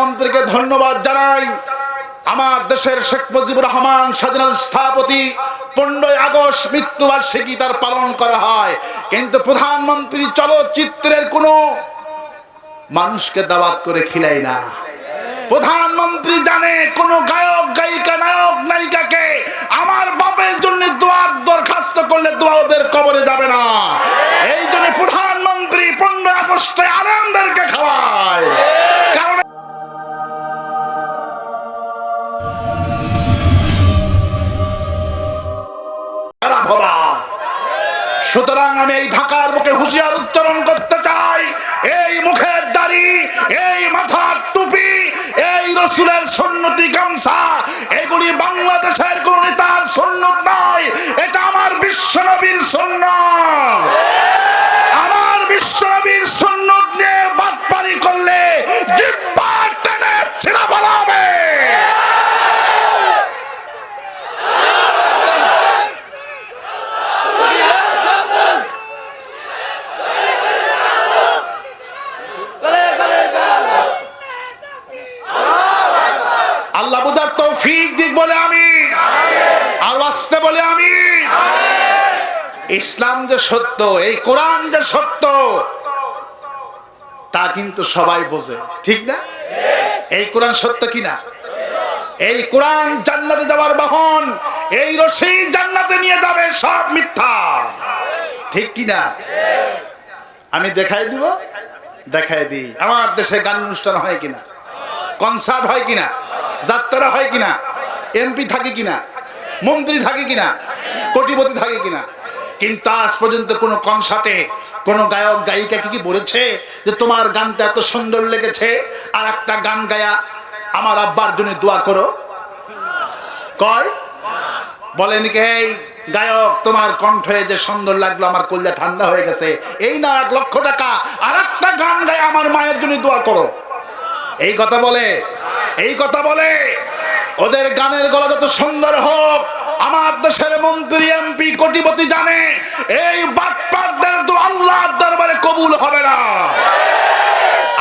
প্রধানমন্ত্রীকে ধন্যবাদ জানাই। আমার দেশের শেখ মুজিবুর রহমান স্বাধীনতা স্থপতি, পনেরোই আগস্ট মৃত্যুবার্ষিকী তার পালন করা হয়। কিন্তু প্রধানমন্ত্রী চলচ্চিত্রের কোনো মানুষকে দাওয়াত করে খিলাই না। প্রধানমন্ত্রী জানে কোন গায়ক, গায়িকা, নায়ক, নায়িকাকে আমার বাপের জন্য দোয়ার দরখাস্ত করলে দোয়া ওদের কবরে যাবে না। আমি এই ঢাকার মুখে হুঁশিয়ার উচ্চারণ করতে চাই। এই মুখের দাড়ি, এই মাথার টুপি, এই রসুলের সন্ন্যতি গামছা, এগুলি বাংলাদেশের কোন নেতার সন্ন্যত নয়। এটা আমার বিশ্বনবীর সন্ন্য আমার বিশ্বনবীর সন্ন্যত নিয়ে বাটপারি করলে জিব্বা টেনে ছিঁড়া বলা হবে আল্লাহ বুঝার তৌফিক দিক বলে আমি আর আসতে বলে আমি। ইসলাম যে সত্য, এই কোরআন যে সত্য, তা কিন্তু সবাই বোঝে। ঠিক না? এই কোরআন সত্য কিনা? এই কোরআন জান্নাতে যাওয়ার বাহন, এই রশি জান্নাতে নিয়ে যাবে, সব মিথ্যা। ঠিক কিনা? আমি দেখাই দিব, দেখাই দিই। আমার দেশে গান অনুষ্ঠান হয় কিনা? কনসার্ট হয় কিনা? যাত্রা হয় কিনা? এমপি থাকে কিনা? মন্ত্রী থাকে কিনা? কোটিপতি থাকে কিনা? কিন্তু আজ পর্যন্ত কোনো কনসার্টে কোনো গায়ক, গায়িকা কি কি বলেছে যে তোমার গানটা এত সুন্দর লেগেছে? আর একটা গান গায়া আমার আব্বার জন্য দোয়া করো। কয়? বলেন কি এই গায়ক, তোমার কণ্ঠে যে সুন্দর লাগল, আমার কলজা ঠান্ডা হয়ে গেছে। এই না, এক লক্ষ টাকা। আর একটা গান গায়ে আমার মায়ের জন্য দোয়া করো। এই কথা বলে, এই কথা বলে। ওদের গানের গলা যত সুন্দর হোক, আমার দেশের মন্ত্রী এমপি কোটিপতি জানে, এই বাটপারদের তো আল্লাহর দরবারে কবুল হবে না।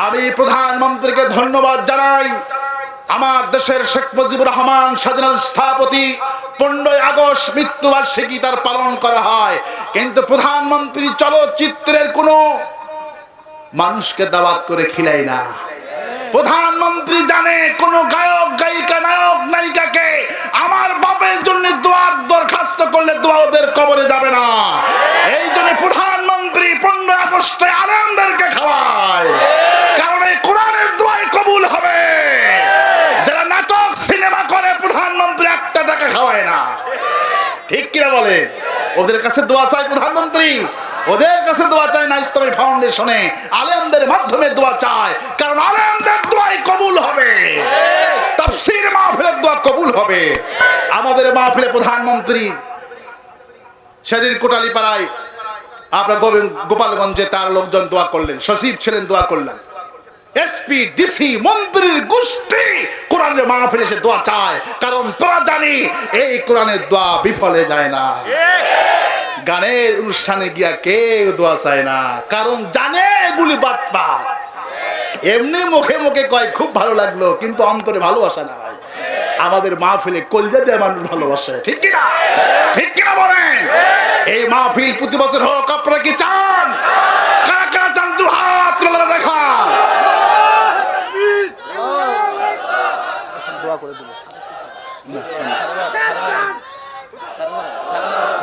আমি প্রধানমন্ত্রীকে ধন্যবাদ জানাই। আমার দেশের শেখ মুজিবুর রহমান স্বাধীনতা স্থপতি, পনেরোই আগস্ট মৃত্যুবার্ষিকী তার পালন করা হয়। কিন্তু প্রধানমন্ত্রী চলচ্চিত্রের কোনো মানুষকে দাওয়াত করে খিলাই না। প্রধানমন্ত্রী জানে কোন গায়ক, গায়িকা, নায়ক, নায়িকাকে আমার বাপের জন্য দোয়ার দরখাস্ত করলে দোয়া ওদের কবরে যাবে না। এই জন্য প্রধানমন্ত্রী পনেরো আগস্টে আনন্দেরকে খাওয়ায়। কারণ এই কোরআনের দোয়াই কবুল হবে। যারা নাটক, সিনেমা করে, প্রধানমন্ত্রী একটা টাকা খাওয়ায় না। ঠিক কিনা বলে ওদের কাছে দোয়া চাই প্রধানমন্ত্রী। ওদের কাছে দোয়া চায় না ইসলামী ফাউন্ডেশনে। আলেমদের মাধ্যমে দোয়া চায়, কারণ আলেমদের দোয়াই কবুল হবে। তাফসীর মাহফিলের দোয়া কবুল হবে। আমাদের মাহফিলে প্রধানমন্ত্রী সেদিন কোটালি পাড়ায় আপনার গোবিন্দ গোপালগঞ্জে তার লোকজন দোয়া করলেন, সচিব ছিলেন, দোয়া করলেন। এসপি, ডিসি, মন্ত্রীর গোষ্ঠী কোরআনের মাহফিলে এসে দোয়া চায়, কারণ তোরা জানি এই কোরআনের দোয়া বিফলে যায় না। গানের অনুষ্ঠানে গিয়া কেউ দোয়া চায় না। কারণ জানে এগুলি বাটপা এমনি মুখে মুখে কয়, খুব ভালো লাগল, কিন্তু অন্তরে ভালোবাসা না আমাদের মাহফিলে কলজা দিয়ে মানুষ ভালোবাসে। ঠিক কিনা? ঠিক কিনা বলেন? এই মাহফিল প্রতি বছর হোক, আপনারা কি চান? কারা কারা চান, দু হাত দেখা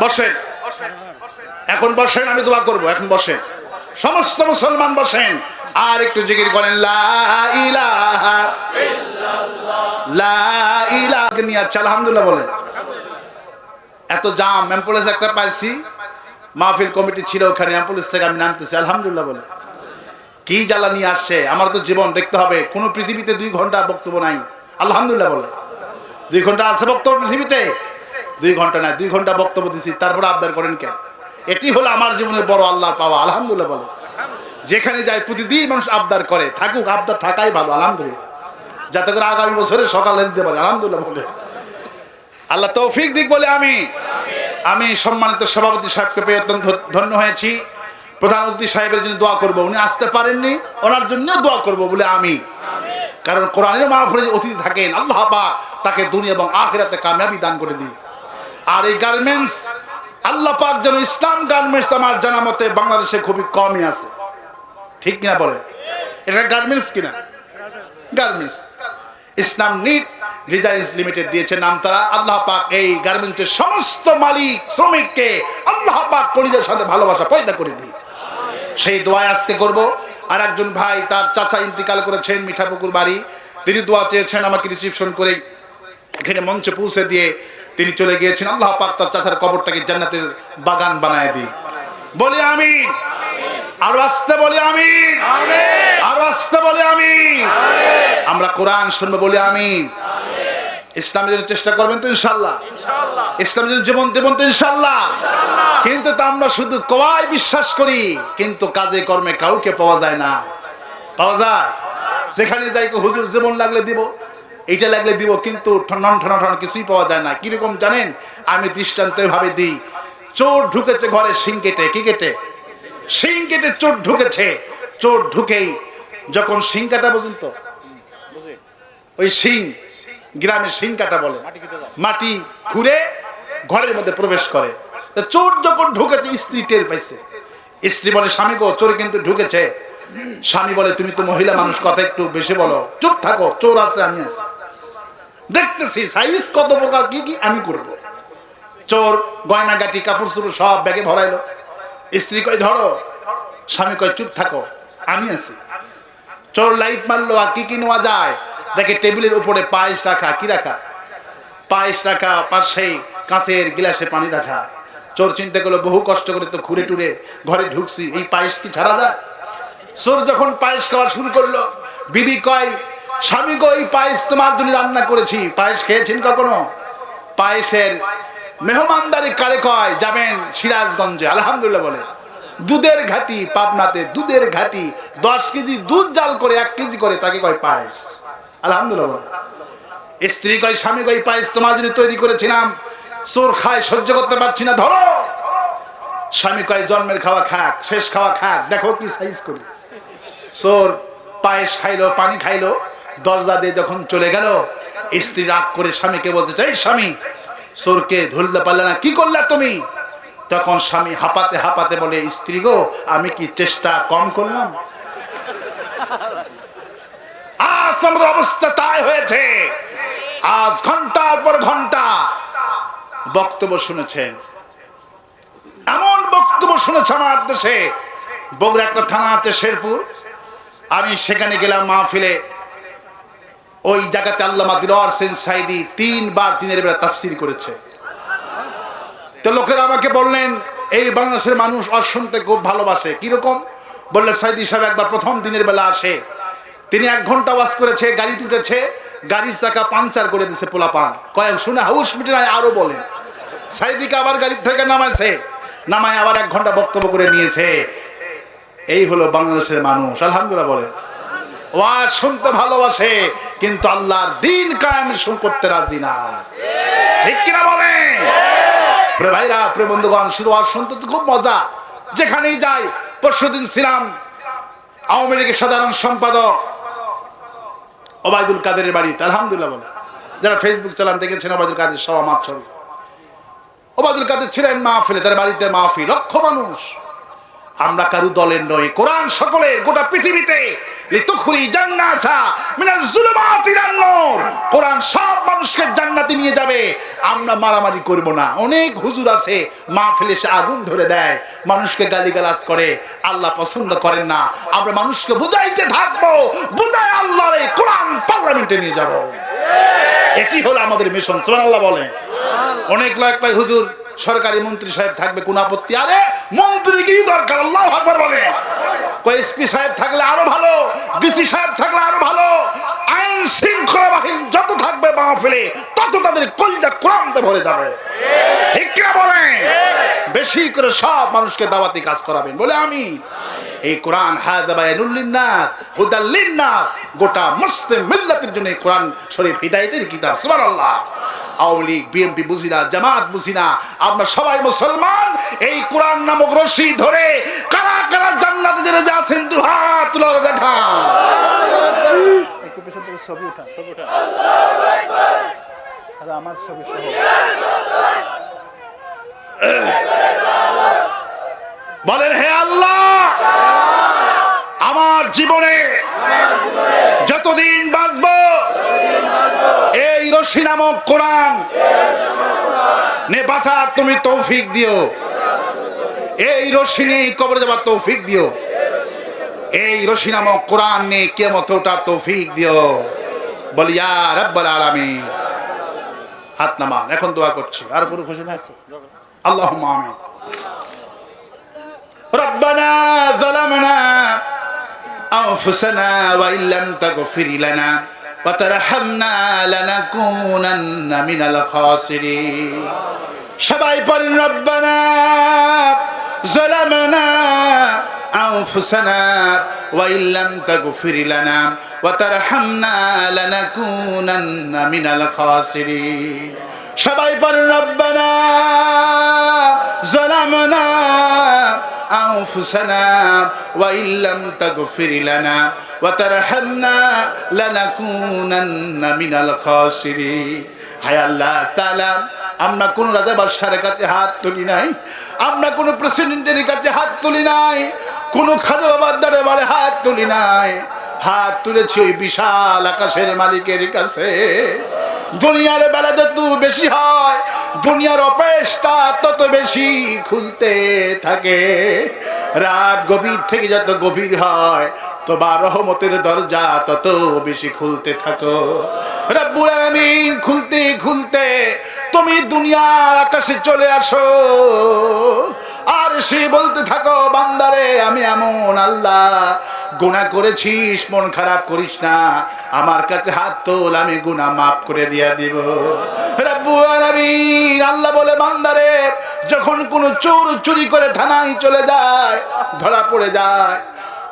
বসেন। এখন বসেন, আমি দোয়া করব, এখন বসেন। সমস্ত মুসলমান বসেন। আর একটু জিকির করেন আলহামদুলিল্লাহ বলেন। এত জাম অ্যাম্বুলেন্স একটা পাইছি। মাহফিল কমিটি ছিল ওখানে অ্যাম্বুলেন্স থেকে আমি নামতেছি, আলহামদুলিল্লাহ বলে কি জ্বালা নিয়ে আসছে? আমার তো জীবন দেখতে হবে। কোন পৃথিবীতে দুই ঘণ্টা বক্তব্য নাই। আলহামদুলিল্লাহ বলে দুই ঘণ্টা আছে বক্তব্য পৃথিবীতে? দুই ঘণ্টা নাই দুই ঘণ্টা বক্তব্য দিছি, তারপরে আবদার করেন কেন? এটি হলো আমার জীবনের বড় আল্লাহর পাওয়া, আলহামদুলিল্লাহ বলে। যেখানে যায় প্রতিদিন মানুষ আবদার করে, থাকুক, আবদার থাকাই ভালো, আলহামদুলিল্লাহ। যাতে করে আগামী বছরে সকালে দিতে পারে, আলহামদুলিল্লাহ বলে। আল্লাহ তৌফিক দিক বলে আমি আমি সম্মানিত সভাপতি সাহেবকে পেয়ে অত্যন্ত ধন্য হয়েছি। প্রধান অতিথি সাহেবের জন্য দোয়া করব, উনি আসতে পারেননি, ওনার জন্য দোয়া করব বলে আমি। কারণ কোরআনের মাহফিলে অতিথি থাকেন, আল্লাহ পাক তাকে দুনিয়া এবং আখিরাতে কামিয়াবি দান করে দিই আর এই গার্মেন্টস আল্লাহ পাক যেন ইসলাম গার্মেন্টস আমার জানা মতে বাংলাদেশে খুবই কমই আছে। ঠিক কিনা বলে এটা গার্মেন্টস কিনা? Garments Islam knit designs limited দিয়েছে নাম তারা। আল্লাহ পাক এই গার্মেন্টসের সমস্ত মালিক, শ্রমিককে আল্লাহ পাক কলিজার সাথে ভালোবাসা পয়দা করে দিই সেই দোয়ায় আজকে করব। আর একজন ভাই তার চাচা ইন্তিকাল করেছেন মিঠাপুকুর বাড়ি। তিনি দোয়া চেয়েছেন আমাকে রিসিপশন করে এখানে মঞ্চে পৌঁছে দিয়ে তিনি চলে গিয়েছেন আল্লাহ পাক তার চাচার কবরটাকে জান্নাতের বাগান বানায় দিই বলি আমি আরও আসতে বলি আমি আরও আসতে বলি আমি আমরা কোরআন শুনব বলি আমি ইসলামের জন্য চেষ্টা করবেন তো ইনশাল্লাহ। ইসলামের জন্য জীবন দেবন তো ইনশাল্লাহ। কিন্তু তা আমরা শুধু কোয়াই বিশ্বাস করি কিন্তু কাজে কর্মে কাউকে পাওয়া যায় না। পাওয়া যায়। যেখানে যাই হুজুর জীবন লাগলে দিব এইটা লাগলে দিব কিন্তু ঠনন ঠন ঠন কিছুই পাওয়া যায় না। কীরকম জানেন? আমি দৃষ্টান্ত ভাবে দিই। চোর ঢুকেছে ঘরে শিং কেটে। কি কেটে? শিং কেটে চোর ঢুকেছে। চোর ঢুকেই যখন শিং কাটা বুঝুন তো। ওই শিং গ্রামে শিং কাটা বলে। মাটি খুঁড়ে ঘরের মধ্যে প্রবেশ করে। চোর যখন ঢুকেছে স্ত্রী টের পাইছে। স্ত্রী বলে স্বামী গো চোর কিন্তু ঢুকেছে। স্বামী বলে তুমি তো মহিলা মানুষ কথা একটু বেশি বলো। চুপ থাকো চোর আছে আমি আছি। দেখতেছি সাইজ কত প্রকার, কি কি আমি করব। চোর গয়না গাটি কাপড় চুপড় সব ব্যাগে ভরাইলো। স্ত্রী কয়, ধরো। স্বামী কয়, চুপ থাকো, আমি আছি। চোর লাইট মারলো, আর কি কি নেওয়া যায়? দেখে টেবিলের উপরে পায়েস রাখা, কি রাখা? পায়েস রাখা, পাশেই কাঁচের গিলাসে পানি রাখা। চোর চিন্তা করল, বহু কষ্ট করে তো ঘুরে টুরে ঘরে ঢুকছি, এই পায়েস কি ছাড়া যায়? চোর যখন পায়েস খাওয়া শুরু করল, বিবি কয় স্বামী গো, এই পায়েস তোমার জন্য রান্না করেছি। পায়েস খেয়েছেন কখনো? পায়েসের মেহমানদারি কারে কয়? যাবেন সিরাজগঞ্জে, আলহামদুলিল্লাহ বলে। দুধের ঘাটি পাবনাতে, দুধের ঘাটি, দশ কেজি দুধ জাল করে এক কেজি করে, তাকে কয় পায়েস। আলহামদুলিল্লাহ বলে। স্ত্রী কয়, স্বামী কয় পায়েস তোমার জন্য তৈরি করেছিলাম। চোর খায়, সহ্য করতে পারছি না, ধরো। স্বামী কয়, জন্মের খাওয়া খাক, শেষ খাওয়া খাক, দেখো কি সাইজ করি। চোর পায়েস খাইলো, পানি খাইলো দরজা দিয়ে যখন চলে গেল, স্ত্রী রাগ করে স্বামীকে বলতে চাই স্বামী, চোরকে ধরলে পারলে না, কি করলা তুমি? তখন স্বামী হাঁপাতে হাঁপাতে বলে, স্ত্রী গো, আমি কি চেষ্টা কম করলাম? আজ আমাদের অবস্থা তাই হয়েছে। আজ ঘণ্টার পর ঘণ্টা বক্তব্য শুনেছেন। এমন বক্তব্য শুনেছে আমার দেশে, বগুড়া একটা থানা আছে শেরপুর। আমি সেখানে গেলাম মাহফিলে। ওই জায়গাতে আল্লামা দিলওয়ার সেন সাইদি তিনবার দিনের বেলা তাফসির করেছে। তো লোকেরা আমাকে বললেন, এই বাংলাদেশের মানুষ অশুনতে খুব ভালোবাসে। কীরকম? বললে, সাইদি সাহেব একবার প্রথম দিনের বেলা আসে। তিনি এক ঘণ্টা ওয়াজ করেছে, গাড়ি তুটেছে, গাড়ির চাকা পাঞ্চার করে দিছে পোলাপান। কয়েক শুনে হাউস মিটিনায় আরও বলেন, সাইদিকে আবার গাড়ির থেকে নামাইছে, নামায় আবার এক ঘণ্টা বক্তব্য করে নিয়েছে। এই হলো বাংলাদেশের মানুষ। আলহামদুলিল্লাহ বলে ওয়াজ শুনতে ভালোবাসে, কিন্তু আল্লাহর দিন কায়েম করতে রাজি না। ঠিক কিনা বলে প্রে ভাইরা প্রে বন্ধুগণ, শুধু ওয়াজ শুনতে তো খুব মজা। যেখানেই যাই, পরশুদিন ছিলাম আওয়ামী লীগের সাধারণ সম্পাদক ওবায়দুল কাদের বাড়িতে আলহামদুলিল্লাহ বলে যারা ফেসবুক চালান, দেখেছেন ওবায়দুল কাদের সব আমার ছবি। ওবায়দুল কাদের ছিলেন মাহফিলে, তার বাড়িতে মাহফিল, লক্ষ মানুষ। আমরা কারু দলের নই কোরআন সকলের গোটা পৃথিবীতে। নিয়ে যাবে। আমরা মারামারি না। অনেক হুজুর আছে, মাহফিলে এসে আগুন ধরে দেয়, মানুষকে গালিগালাজ করে। আল্লাহ পছন্দ করেন না। আমরা মানুষকে বুঝাইতে থাকব বুঝাই আল্লাহর এই কোরআন পার্লামেন্টে নিয়ে যাব। এটি হলো আমাদের মিশন, সুবহানাল্লাহ বলে অনেক লোক পাই হুজুর সরকারি মন্ত্রী সাহেব থাকবে, কোন আপত্তি? আরে মন্ত্রী কি দরকার, আল্লাহ আকবার বলে। এসপি সাহেব থাকলে আরও ভালো, ডিসি সাহেব থাকলে আরও ভালো। আইন শৃঙ্খলা বাহিনী যত থাকবে মাহফিলে, তত তাদের কলজা কোরআনতে ভরে যাবে। ঠিক কিনা বলে বেশি করে সব মানুষকে দাওয়াতি কাজ করাবেন। বলে আমি। এই কোরআন গোটা মুসলিম মিল্লাতের জন্য এই কোরআন শরীফ হিদায়াতের কিতাব। সুবহানাল্লাহ। আওয়ামী লীগ বিএনপি বুঝি না জামাত বুঝি না আমরা সবাই মুসলমান। এই কোরআন নামক রশি ধরে কারা কারা জান্নাতে জেনে যাচ্ছেন দু হাত তুলে দেখা। একটু পেছন ছবি উঠা আমার ছবি সহ। বলেন হে আল্লাহ আমার জীবনে যতদিন বাঁচব এই রশি নামক কোরআন নে বাঁচার তুমি তৌফিক দিও এই রশি নিয়ে কবরে যাবার তৌফিক দিও এই রশি নামক কোরআন নিয়ে কেমত ওটার তৌফিক দিও বলি ইয়া রব্বাল আলামিন হাত নামান এখন দোয়া করছি আর কোনো খুশি না আল্লাহ আমিন ربنا ظلمنا أنفسنا وإن لم تغفر لنا সবাই পড়েন রব্বানা জলামানা আনফুসানা ওয়া ইল্লাম তাগফির লানা ওয়া তারহামনা লানাকুনান্না মিনাল খাসিরিন. সবাই পড়েন রব্বানা ظلمنا أنفسنا وإن لم تغفر لنا وترحمنا لنكونن من الخاسرين হায় আল্লাহ তাআলা আমরা কোন রাজা বাদশার কাছে হাত তুলি নাই আমরা কোন প্রেসিডেন্টের কাছে হাত তুলি নাই কোন খাজা বাবার দরবারে হাত তুলি নাই হাত তুলেছি ওই বিশাল আকাশের মালিকের কাছে দুনিয়ার বেলা যত বেশি হয়, দুনিয়ার অপেশটা তত বেশি খুলতে থাকে। রাত গভীর থেকে যত গভীর হয় তো বা রহমতের দরজা তত বেশি খুলতে থাকো। রব্বুল আলামিন খুলতে খুলতে তুমি দুনিয়ার আকাশে চলে আসো। আর বলতে থাকো, বান্দারে, আমি এমন আল্লাহ। গুনাহ করেছিস, মন খারাপ করিস না। আমার কাছে হাত তোল, আমি গুনাহ মাফ করে দিয়া দিব। আল্লাহ বলে, বান্দারে, যখন কোনো চোর চুরি করে থানায় চলে যায়, ধরা পড়ে যায়,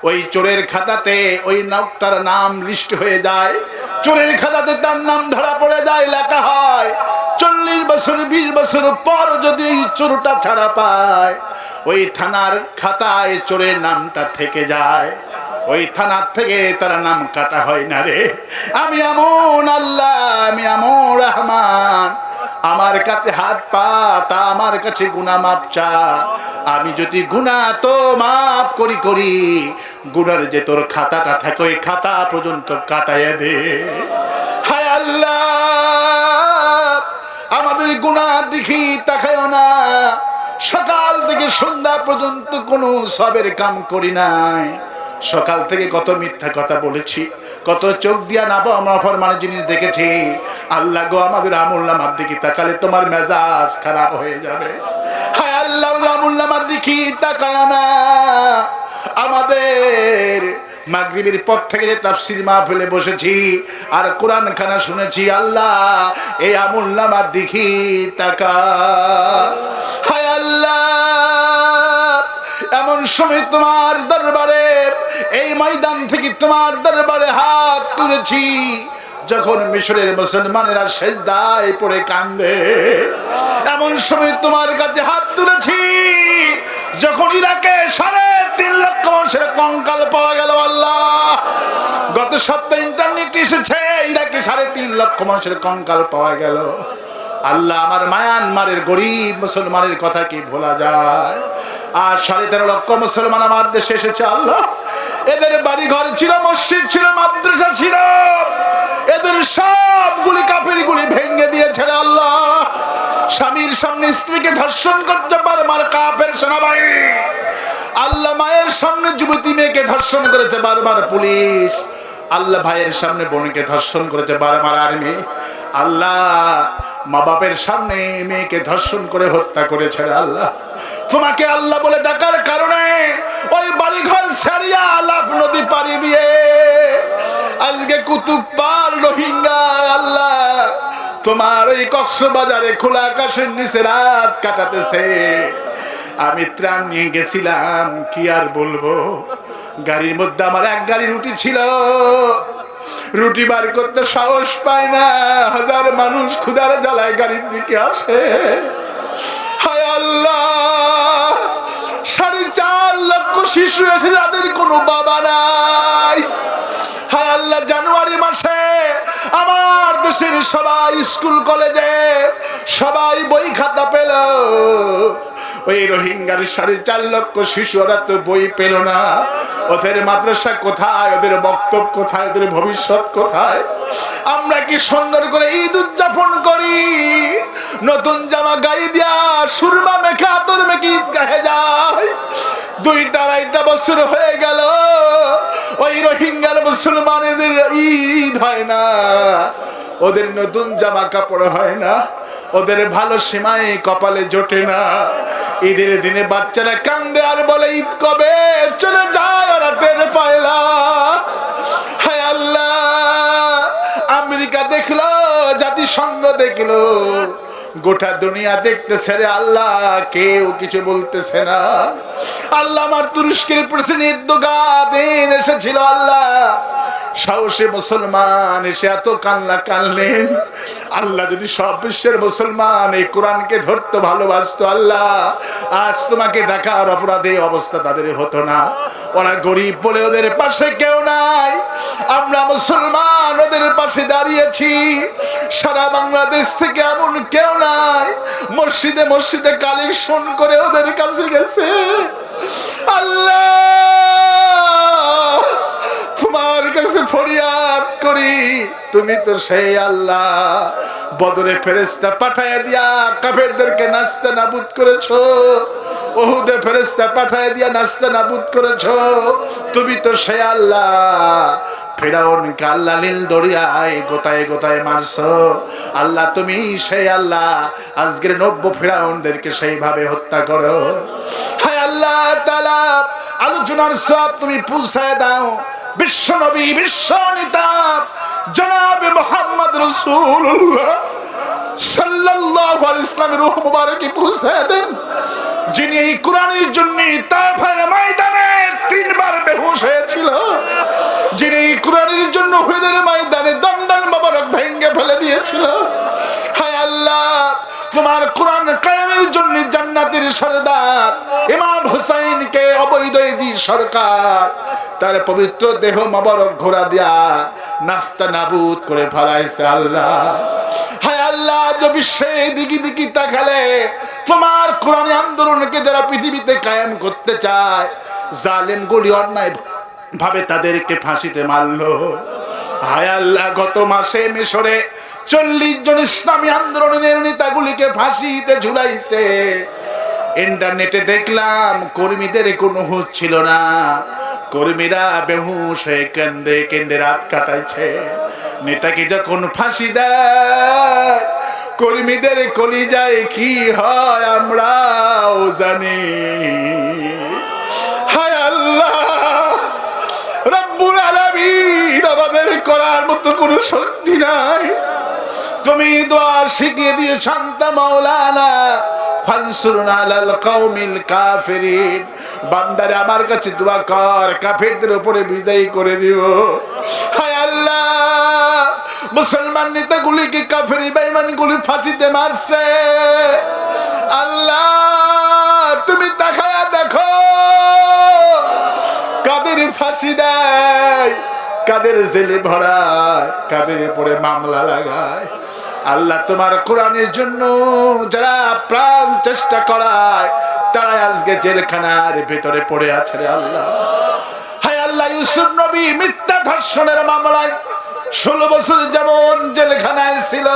ওই চোরের খাতাতে ওই নকটার নাম লিস্ট হয়ে যায়। চোরের খাতাতে তার নাম ধরা পড়ে যায়, লেখা হয়, চল্লিশ বছর, বিশ বছর পর যদি চোরটা ছাড়া পায় ওই থানার খাতায় চোরের নামটা থেকে যায়। ওই থানার থেকে তার নাম কাটা হয় না রে। আমি এমন আল্লাহ, আমি এমন রহমান। আমার কাছে হাত পা, তা আমার কাছে গুনা মাপ চা। আমি যদি গুনা তো মাপ করি করি, গুনার যে তোর খাতাটা থাকে, ওই খাতা পর্যন্ত কাটাইয়া দে। হায় আল্লাহ, আমাদের গুনার দেখি তাকায় না। সকাল থেকে সন্ধ্যা পর্যন্ত কোনো সবের কাম করি নাই। সকাল থেকে কত মিথ্যা কথা বলেছি, কত চোখ দিয়া না নফর মানে জিনিস দেখেছি। আল্লাহ গো, আমাদের আমুল্লামার দিকে তাকালে তোমার মেজাজ খারাপ হয়ে যাবে। হায় আল্লাহ আমুল্লামার দিকে তাকায় না। আমাদের মাগরিবের পর থেকে যে তাফসির ফেলে বসেছি আর কোরআন খানা শুনেছি, আল্লাহ, এই আমুল্লামার দিকে তাকা এমন সময় তোমার দরবারে, এই ময়দান থেকে তোমার দরবারে হাত তুলেছি। যখন মিশরের মুসলমানেরা সেজদায় পড়ে কান্দে, এমন সময় তোমার কাছে হাত তুলেছি। যখন ইরাকে সাড়ে তিন লক্ষ মানুষের কঙ্কাল পাওয়া গেল, আল্লাহ! গত সপ্তাহে ইন্টারনেট এসেছে, ইরাকে সাড়ে তিন লক্ষ মানুষের কঙ্কাল পাওয়া গেল। আল্লাহ, আমার মায়ানমারের গরিব মুসলমানের কথা কি ভোলা যায়? আর সাড়ে তেরো লক্ষ মুসলমান আমার দেশে এসেছে, আল্লাহ। এদের বাড়ি ঘর ছিল, মসজিদ ছিল, মাদ্রাসা ছিল। এদের সবগুলি কাপের গুলি ভেঙে দিয়েছে আল্লাহ। স্বামীর সামনে স্ত্রীকে ধর্ষণ করতে পারে, মার কাপের সেনাবাহিনী। আল্লাহ মায়ের সামনে যুবতী মেয়েকে ধর্ষণ করেছে, বারবার পুলিশ। আল্লাহ ভাইয়ের সামনে বোনকে ধর্ষণ করেছে, বারবার আর্মি। আল্লাহ মা বাপের সামনে মেয়েকে ধর্ষণ করে হত্যা করেছে আল্লাহ। তোমাকে আল্লাহ বলে ডাকার কারণে ওই বাড়িঘর সারিয়া আলাপ নদী পাড়ি দিয়ে আজকে কুতুব পার রোহিঙ্গা আল্লাহ তোমার ওই কক্সবাজারে খোলা আকাশের নিচে রাত কাটাতেছে। আমি ত্রাণ নিয়ে গেছিলাম, কি আর বলব? গাড়ির মধ্যে আমার এক গাড়ি রুটি ছিল। রুটি বার করতে সাহস পায় না, হাজার মানুষ ক্ষুদার জ্বালায় গাড়ির দিকে আসে। শিশু এসে যাদের কোনো বাবা নাই। হায় আল্লাহ, জানুয়ারি মাসে দেশের সবাই স্কুল, কলেজে সবাই বই খাতা পেল। ওই রোহিঙ্গার সাড়ে চার লক্ষ শিশু, ওরা তো বই পেল না। ওদের মাদ্রাসা কোথায়? ওদের বক্তব্য কোথায়? ওদের ভবিষ্যৎ কোথায়? আমরা কি সুন্দর করে ঈদ উদযাপন করি? নতুন জামা গাই দিয়া সুরমা মেখে ঈদ গাহে যায় দুইটা আড়াইটা বছর হয়ে গেল। ওই রোহিঙ্গার মুসলমানেদের ঈদ হয় না। ওদের নতুন জামা কাপড় হয় না। ওদের ভালো সীমায় কপালে জোটে না। ঈদের দিনে বাচ্চারা কান্দে আর বলে, ঈদ কবে? চলে যায় ওরা টের পায়লা হায় আল্লাহ, আমেরিকা দেখল, জাতিসংঘ দেখল। গোটা দুনিয়া দেখতেছে রে আল্লাহ, কেউ কিছু বলতেছে না। আল্লাহ আমার তুরস্কের প্রেসিডেন্ট দিন এসেছিল আল্লাহ। সাহসে মুসলমান এসে এত কান্না কানলেন আল্লাহ যদি সব বিশ্বের মুসলমান এই কোরআনকে ধরতো, ভালোবাসতো, আল্লাহ, আজ তোমাকে ডাকার অপরাধে অবস্থা তাদের হতো না। ওরা গরিব বলে ওদের পাশে কেউ নাই। আমরা মুসলমান ওদের পাশে দাঁড়িয়েছি। সারা বাংলাদেশ থেকে এমন কেউ নাই। মসজিদে মসজিদে কালেকশন করে ওদের কাছে গেছে। আল্লাহ তোমার কাছে ফরিয়াদ করি, তুমি তো সেই আল্লাহ। বদরে ফেরেস্তা পাঠায় দিয়া কাফেরদেরকে নাস্তা নাবুদ করেছ। ওহুদে ফেরেস্তা পাঠায় দিয়া নাস্তা নাবুদ করেছ। তুমি তো সেই আল্লাহ। আলোচনার সব তুমি পৌঁছায় দাও। বিশ্ব নবী, বিশ্ব নিতাপ জনাবে মোহাম্মদ দেন, যিনি এই কোরআনের জন্য ময়দানে হয়েছিল, যিনি এই জন্য ফেলে দিয়েছিল। তোমার জান্নাতের সরদার, ইমাম হুসাইনকে অবৈধ সরকার, তার পবিত্র দেহ মোবারক ঘোরা দিয়া নাস্তা নাবুদ করে ফেলাইছে আল্লাহ। হায় আল্লাহ যে বিশ্বে দিকি দিকি তাকালে তোমার কোরআন আন্দোলনকে যারা পৃথিবীতে কায়েম করতে চায় জালেম গুলি অন্যায় ভাবে তাদেরকে ফাঁসিতে মারলো। হায় আল্লাহ, গত মাসে মিশরে চল্লিশ জন ইসলামী আন্দোলনের নেতাগুলিকে ফাঁসিতে ঝুলাইছে। ইন্টারনেটে দেখলাম, কর্মীদের কোনো হুঁশ ছিল না। কর্মীরা বেহুশ হয়ে কেন্দ্রে কেন্দ্রে রাত কাটাইছে। নেতাকে যখন ফাঁসি দেয়, কর্মীদের কলিজায় কি হয় আমরাও জানি। হায় আল্লাহ, রব্বুল আলামিন, আমাদের করার মতো কোনো শক্তি নাই। তুমি দোয়া শিখিয়ে দিয়ে শান্ত মাওলানা। ফানসুরনা আলাল কওমিল কাফিরিন। বান্দারে, আমার কাছে দোয়া কর, কাফেরদের উপরে বিজয়ী করে দিও হায় আল্লাহ, মুসলমান নেতাগুলিকে কাফেরি বেঈমানগুলি ফাঁসিতে মারছে? আল্লাহ, তুমি তাকায়া দেখো। কাদের ফাঁসি দেয়, কাদের জেলে ভরায়, কাদের উপরে মামলা লাগায়। আল্লাহ তোমার কোরআনের জন্য যারা প্রাণ চেষ্টা করায় তারা আজকে জেলখানার ভেতরে পড়ে আছে রে আল্লাহ। হায় আল্লাহ, ইউসুফ নবী মিথ্যা ধর্ষণের মামলায় ষোলো বছর যেমন জেলখানায় ছিল,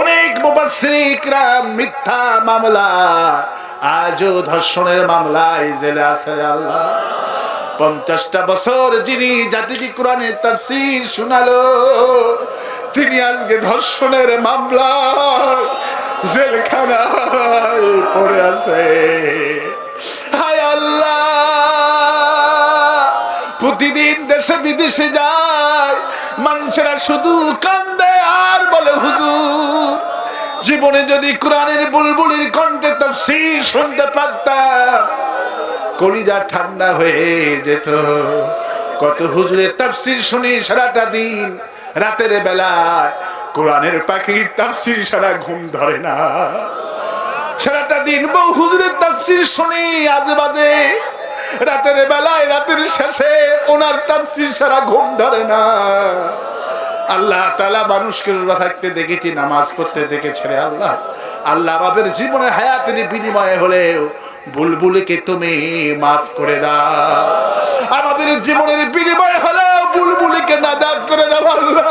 অনেক মুবাসিকরা মিথ্যা মামলা, আজও ধর্ষণের মামলায় জেলে আছে আল্লাহ। পঞ্চাশটা বছর যিনি জাতিকে কোরআনে তাফসীর শোনালো তিনি আজকে ধর্ষণের মামলা জেলখানায় পড়ে আছে। হায় আল্লাহ, প্রতিদিন দেশে বিদেশে যায়, মানুষেরা শুধু কান্দে আর বলে, হুজুর, জীবনে যদি কোরআনের বুলবুলির কণ্ঠে তাফসীর শুনতে পারতাম, কলিজা ঠান্ডা হয়ে যেত। কত হুজুরের তাফসির শুনি সারাটা দিন। রাতের বেলায় কোরআনের পাখির তাফসির সারা ঘুম ধরে না। সারাটা দিন বউ হুজুরের তাফসির শুনি আজে বাজে। রাতের বেলায় রাতের শেষে ওনার তাফসির সারা ঘুম ধরে না। আল্লাহ তালা মানুষকে রোজা থাকতে দেখেছি, নামাজ পড়তে দেখেছে রে আল্লাহ। আল্লাহ আমাদের জীবনের হায়াতের বিনিময়ে হলেও বুলবুলিকে তুমি মাফ করে দাও। আমাদের জীবনের বিনিময়ে হলেও বুলবুলিকে নাজাদ করে দাও, আল্লাহ।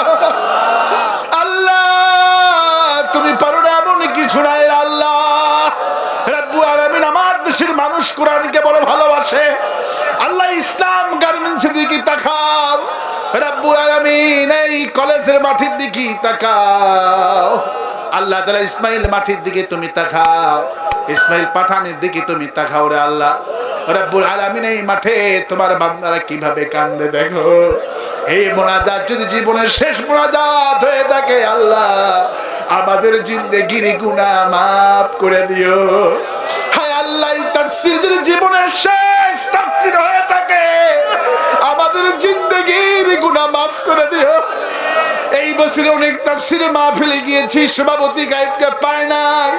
আল্লাহ, তুমি পারো না এমন কিছু নাই আল্লাহ। আমার মানুষ বড় ভালোবাসে। আল্লাহ ইসলাম তাকাও। এই কলেজের মাটির দিকে তাকাও। আল্লাহ তাআলা ইসমাইল মাটির দিকে তুমি তাকাও। ইসমাইল পাঠানের দিকে তুমি তাকাও রে আল্লাহ। রব্বুল আলামিন এই মাঠে তোমার বান্দারা কীভাবে কান্দে দেখো। এই মোনাজাত যদি জীবনের শেষ মোনাজাত হয়ে থাকে আল্লাহ, আমাদের জিন্দেগির গুনাহ মাফ করে দিও। হায় আল্লাহ যদি জীবনের শেষ বছরে অনেক তাফসিরে মাহফিলে গিয়েছি, সভাপতি গাইডকে পায় নাই।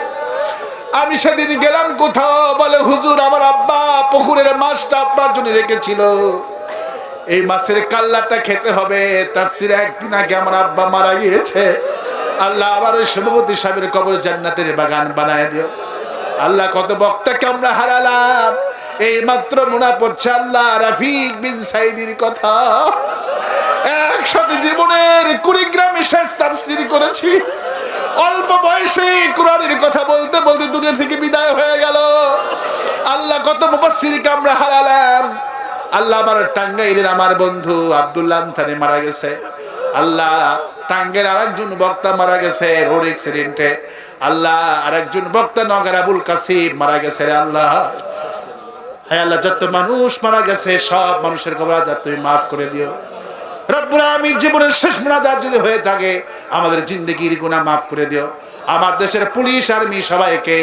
আমি সেদিন গেলাম কোথাও, বলে, হুজুর, আমার আব্বা পুকুরের মাছটা আপনার জন্য রেখেছিল। এই মাছের কাল্লাটা খেতে হবে। তাফসিরে একদিন আগে আমার আব্বা মারা গিয়েছে। আল্লাহ আবার ওই সভাপতি সাহেবের কবর জান্নাতের বাগান বানায় দিও আল্লাহ কত বক্তাকে আমরা হারালাম। এই মাত্র মনে পড়ছে আল্লাহ রাফিক বিন সাইদির কথা। একসাথে জীবনের কুড়িগ্রামে শেষ তাফসির করেছি। অল্প বয়সে কোরআনের কথা বলতে বলতে দুনিয়া থেকে বিদায় হয়ে গেল। আল্লাহ কত মুবাসসিরকে আমরা হারালাম। আল্লাহ আমার টাঙ্গাইলের আমার বন্ধু আব্দুল্লাহ আনসারি মারা গেছে। আল্লাহ টাঙ্গের আরেকজন বক্তা মারা গেছে রোড অ্যাক্সিডেন্টে। আল্লাহ আরেকজন বক্তা নগর আবুল কাসিম মারা গেছে রে আল্লাহ। হ্যাঁ আল্লাহ, যত মানুষ মারা গেছে, সব মানুষের কবর তুমি মাফ করে দিও। রব্বুল আমিন জীবনের শেষ মোনাজাত যদি হয়ে থাকে, আমাদের জিন্দগির গুনাহ মাফ করে দিও। আমার দেশের পুলিশ, আর্মি সবাইকে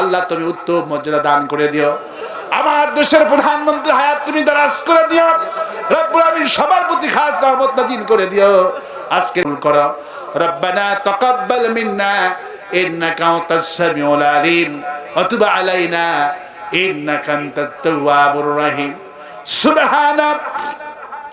আল্লাহ তুমি উত্তম মর্যাদা দান করে দিও। আমার দেশের প্রধানমন্ত্রী হায়াত তুমি দারাজ করে দিও। রব্বুল আমিন সবার প্রতি খাস রহমত নাজিল করে দিও। আজকে করো। রব্বানা তাকাব্বাল মিন্না, ইন্নাকা আনতাস সামিউল আলিম, ওয়া আলাইনা, ইন্নাকা আনতাত তাওয়াবুর রহিম। সুবহানা